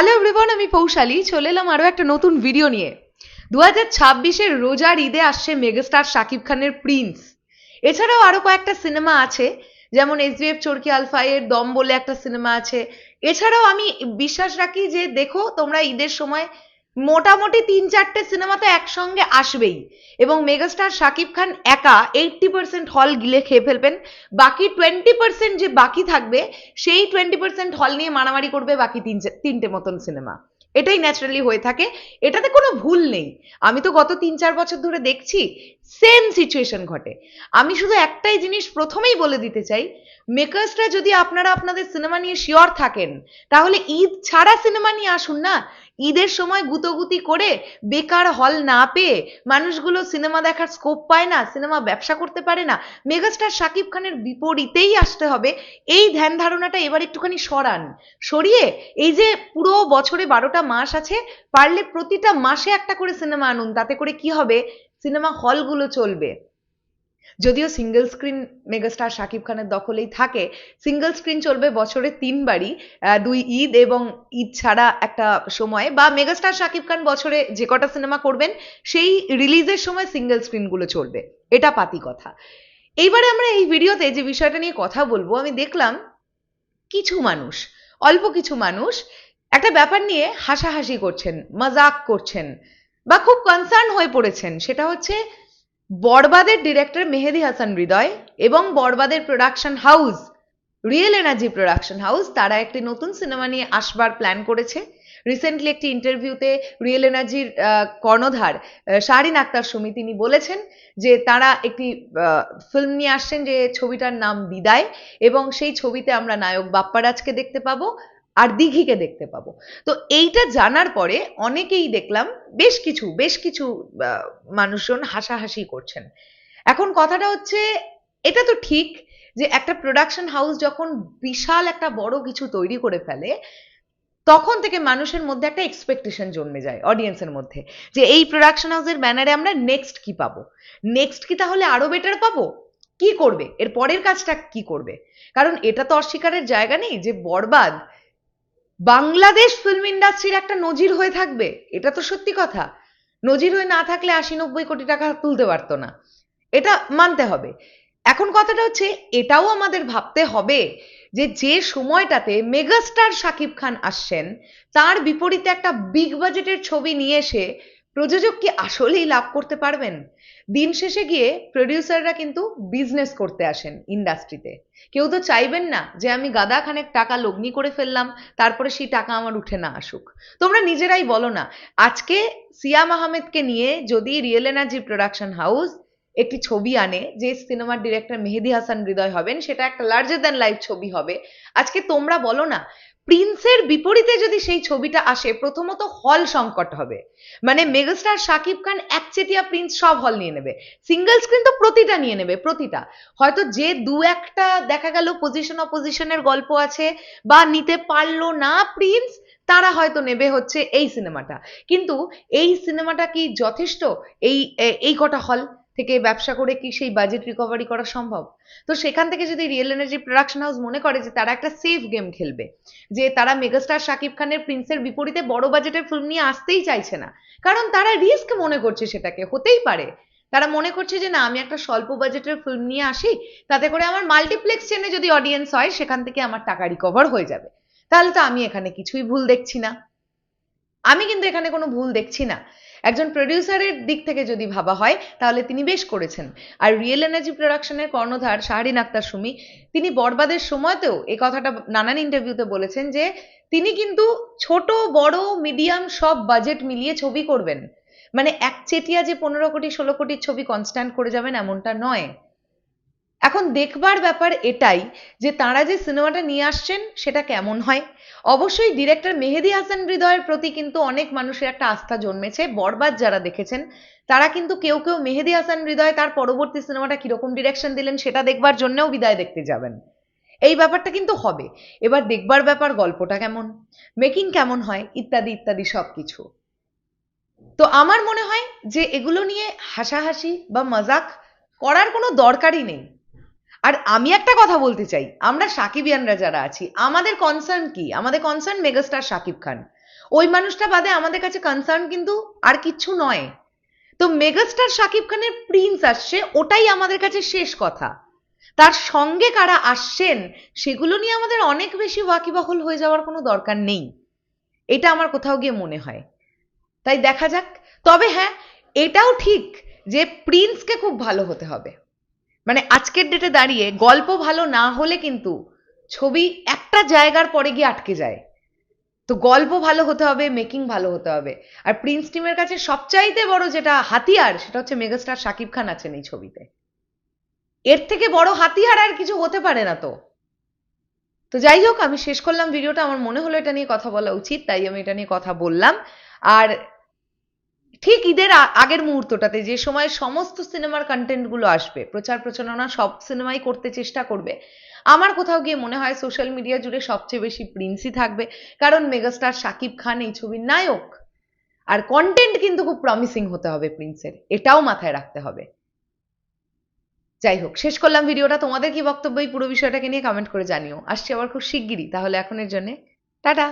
Hello everyone আমি পৌশালী। চলে এলাম আরও একটা নতুন ভিডিও নিয়ে। দু হাজার ছাব্বিশের রোজার ঈদে আসছে মেগাস্টার শাকিব খানের প্রিন্স এছাড়াও আরও কয়েকটা সিনেমা আছে, যেমন এস বিএফ চরকি আলফাইয়ের দম বলে একটা সিনেমা আছে। এছাড়াও আমি বিশ্বাস রাখি যে দেখো, তোমরা ঈদের সময় মোটামুটি তিন চারটে সিনেমা তো একসঙ্গে আসবেই। এবং মেগাস্টার শাকিব খান একা এইটটি পার্সেন্ট হল গিলে খেয়ে ফেলবেন। বাকি টোয়েন্টি পার্সেন্ট যে বাকি থাকবে, সেই টোয়েন্টি পার্সেন্ট হল নিয়ে মারামারি করবে বাকি তিন তিনটে মতন সিনেমা এটাই ন্যাচারালি হয়ে থাকে। এটাতে কোনো ভুল নেই। আমি তো গত তিন চার বছর ধরে দেখছি সেম সিচুয়েশন ঘটে। আমি শুধু একটাই জিনিস প্রথমেই বলে দিতে চাই মেকার্সরা যদি আপনারা আপনাদের সিনেমা নিয়ে শিওর থাকেন, তাহলে ঈদ ছাড়া সিনেমা নিয়ে আসুন না। ঈদের সময় গুতোগুতি করে বেকার হল না পেয়ে মানুষগুলো সিনেমা দেখার স্কোপ পায় না সিনেমা ব্যবসা করতে পারে না। মেগাস্টার শাকিব খানের বিপরীতেই আসতে হবে। এই ধ্যান ধারণাটা এবার একটুখানি সরান। সরিয়ে এই যে পুরো বছরে বারোটা মাস আছে, পারলে প্রতিটা মাসে একটা করে সিনেমা আনুন, তাতে করে কি হবে? সিনেমা হলগুলো চলবে। যদিও সিঙ্গেল স্ক্রিন মেগাস্টার শাকিব খানের দখলেই থাকে সিঙ্গেল স্ক্রিন চলবে বছরে তিনবারই দুই ঈদ এবং ঈদ ছাড়া একটা সময়। বা মেগাস্টার শাকিব খান বছরে যে কটা সিনেমা করবেন, সেই রিলিজের সময় সিঙ্গেল স্ক্রিনগুলো চলবে। এটা পাতি কথা। এইবারে আমরা এই ভিডিওতে যে বিষয়টা নিয়ে কথা বলব, আমি দেখলাম কিছু মানুষ, অল্প কিছু মানুষ, একটা ব্যাপার নিয়ে হাসাহাসি করছেন, মজাক করছেন। বা খুব কনসার্ন হয়ে পড়েছেন, সেটা হচ্ছে বরবাদের ডিরেক্টর মেহেদি হাসান হৃদয় এবং বরবাদের production house real energy production house তারা একটি নতুন সিনেমা নিয়ে আসবার প্ল্যান করেছে। রিসেন্টলি একটি ইন্টারভিউতে রিয়েল এনার্জির কর্ণধার শাহরিন আক্তার সুমি তিনি বলেছেন যে তারা একটি ফিল্ম নিয়ে আসছেন যে ছবিটার নাম বিদায় এবং সেই ছবিতে আমরা নায়ক বাপ্পারাজকে দেখতে পাবো। আর দিঘিকে দেখতে পাবো। তো এইটা জানার পরে অনেকেই দেখলাম বেশ কিছু বেশ কিছু মানুষজন হাসাহাসি করছেন। এখন কথাটা হচ্ছে, এটা তো ঠিক যে একটা প্রোডাকশন হাউস যখন বিশাল একটা বড় কিছু তৈরি করে ফেলে, তখন থেকে মানুষের মধ্যে একটা এক্সপেকটেশন জন্মে যায় অডিয়েন্সের মধ্যে যে এই প্রোডাকশন হাউসের ব্যানারে আমরা নেক্সট কি পাবো? নেক্সট কি তাহলে আরও বেটার পাবো? কি করবে? এর পরের কাজটা কি করবে? কারণ এটা তো অস্বীকারের জায়গা নেই যে বরবাদ বাংলাদেশ ফিল্ম ইন্ডাস্ট্রির একটা নজির হয়ে থাকবে, এটা তো সত্যি কথা। নজির হয়ে না থাকলে আশি নব্বই কোটি টাকা তুলতে পারতো না। এটা মানতে হবে। এখন কথাটা হচ্ছে, এটাও আমাদের ভাবতে হবে যে যে সময়টাতে মেগাস্টার শাকিব খান আসছেন, তার বিপরীতে একটা বিগ বাজেটের ছবি নিয়ে এসে প্রযোজক কি আসলেই লাভ করতে পারবেন? দিন শেষে গিয়ে প্রডিউসাররা কিন্তু বিজনেস করতে আসেন ইন্ডাস্ট্রিতে কেউ তো চাইবেন না যে আমি গাদা খানেক টাকা লগ্নি করে ফেললাম, তারপরে সেই টাকা আমার উঠে না আসুক। তোমরা নিজেরাই বলো না, আজকে সিয়াম আহমেদকে নিয়ে যদি রিয়েল এনার্জি প্রোডাকশন হাউস একটি ছবি আনে, যে সিনেমার ডিরেক্টর মেহেদি হাসান হৃদয় হবেন, সেটা একটা লার্জার দ্যান লাইফ ছবি হবে। আজকে তোমরা বলো না প্রিন্সের বিপরীতে যদি সেই ছবিটা আসে, প্রথমত হল সংকট হবে। মানে মেগাস্টার শাকিব খান একচেটিয়া প্রিন্স সব হল নিয়ে নেবে। সিঙ্গেল স্ক্রিন তো প্রতিটা নিয়ে নেবে, প্রতিটা। হয়তো যে দু একটা দেখা গেল পজিশন অপোজিশনের গল্প আছে, বা নিতে পারল না প্রিন্স তারা হয়তো নেবে হচ্ছে এই সিনেমাটা কিন্তু এই সিনেমাটা কি যথেষ্ট? এই এই কটা হল থেকে ব্যবসা করে কি সেই বাজেট রিকভারি করা সম্ভব? তো সেখান থেকে যদি রিয়েল এনার্জি প্রোডাকশন হাউস মনে করে যে তারা একটা সেফ গেম খেলবে, যে তারা মেগাস্টার শাকিব খানের প্রিন্সের বিপরীতে বড় বাজেটের ফিল্ম নিয়ে আসতেই চাইছে না। কারণ তারা রিস্ক মনে করছে সেটাকে, হতেই পারে। তারা মনে করছে যে না, আমি একটা স্বল্প বাজেটের ফিল্ম নিয়ে আসি, তাতে করে আমার মাল্টিপ্লেক্স চেনে যদি অডিয়েন্স হয়, সেখান থেকে আমার টাকা রিকভার হয়ে যাবে। তাহলে তো আমি এখানে কিছুই ভুল দেখছি না। আমি কিন্তু এখানে কোনো ভুল দেখছি না। একজন প্রডিউসারের দিক থেকে যদি ভাবা হয়, তাহলে তিনি বেশ করেছেন। আর রিয়েল এনার্জি প্রোডাকশনের কর্ণধার শাহরিন আক্তার সুমি, তিনি বরবাদের সময়তেও এই কথাটা নানান ইন্টারভিউতে বলেছেন যে, তিনি কিন্তু ছোট, বড় মিডিয়াম সব বাজেট মিলিয়ে ছবি করবেন। মানে একচেটিয়া যে পনেরো কোটি, ষোলো কোটির ছবি কনস্ট্যান্ট করে যাবেন এমনটা নয়। এখন দেখবার ব্যাপার এটাই যে তারা যে সিনেমাটা নিয়ে আসছেন, সেটা কেমন হয়? অবশ্যই ডিরেক্টর মেহেদি হাসান হৃদয়ের প্রতি কিন্তু অনেক মানুষের একটা আস্থা জন্মেছে, বরবাদ যারা দেখেছেন, তারা কিন্তু কেউ কেউ মেহেদি হাসান হৃদয় তার পরবর্তী সিনেমাটা কীরকম ডিরেকশন দিলেন, সেটা দেখবার জন্যও বিদায় দেখতে যাবেন। এই ব্যাপারটা কিন্তু হবে। এবার দেখবার ব্যাপার, গল্পটা কেমন? মেকিং কেমন হয়? ইত্যাদি ইত্যাদি সবকিছু। তো আমার মনে হয় যে এগুলো নিয়ে হাসাহাসি বা মজাক করার কোনো দরকারই নেই। আর আমি একটা কথা বলতে চাই, আমরা সাকিবিয়ানরা যারা আছি, আমাদের কনসার্ন কি? আমাদের কনসার্ন মেগাস্টার শাকিব খান। ওই মানুষটা বাদে আমাদের কাছে কনসার্ন কিন্তু আর কিচ্ছু নয়। তো মেগাস্টার শাকিব খানের প্রিন্স আসছে, ওটাই আমাদের কাছে শেষ কথা। তার সঙ্গে কারা আসছেন, সেগুলো নিয়ে আমাদের অনেক বেশি ওয়াকিবহল হয়ে যাওয়ার কোনো দরকার নেই। এটা আমার কোথাও গিয়ে মনে হয়। তাই দেখা যাক। তবে হ্যাঁ এটাও ঠিক যে প্রিন্সকে খুব ভালো হতে হবে। মানে আজকের ডেটে দাঁড়িয়ে গল্প ভালো না হলে কিন্তু ছবি একটা জায়গার পরে গিয়ে আটকে যায়। তো গল্প ভালো হতে হবে মেকিং ভালো হতে হবে। আর প্রিন্স টিমের কাছে সবচাইতে বড় যেটা হাতিয়ার সেটা হচ্ছে মেগাস্টার শাকিব খান আছেন এই ছবিতে। এর থেকে বড় হাতিয়ার আর কিছু হতে পারে না তো। তো যাই হোক, আমি শেষ করলাম ভিডিওটা। আমার মনে হলো এটা নিয়ে কথা বলা উচিত, তাই আমি এটা নিয়ে কথা বললাম। আর ঠিক ঈদের আগের মুহূর্তটাতে যে সময় সমস্ত সিনেমার কন্টেন্টগুলো আসবে, প্রচার প্রচারণা সব সিনেমাই করতে চেষ্টা করবে, আমার কোথাও গিয়ে মনে হয় সোশ্যাল মিডিয়া জুড়ে সবচেয়ে বেশি প্রিন্সই থাকবে, কারণ মেগাস্টার শাকিব খান এই ছবির নায়ক, আর কন্টেন্ট কিন্তু খুব প্রমিসিং হতে হবে প্রিন্সের এটাও মাথায় রাখতে হবে। যাই হোক, শেষ করলাম ভিডিওটা, তোমাদের কি বক্তব্য এই পুরো বিষয়টাকে নিয়ে কমেন্ট করে জানিও। আসছি আবার খুব শিগগিরই, তাহলে এখনের জন্যে, টাটা!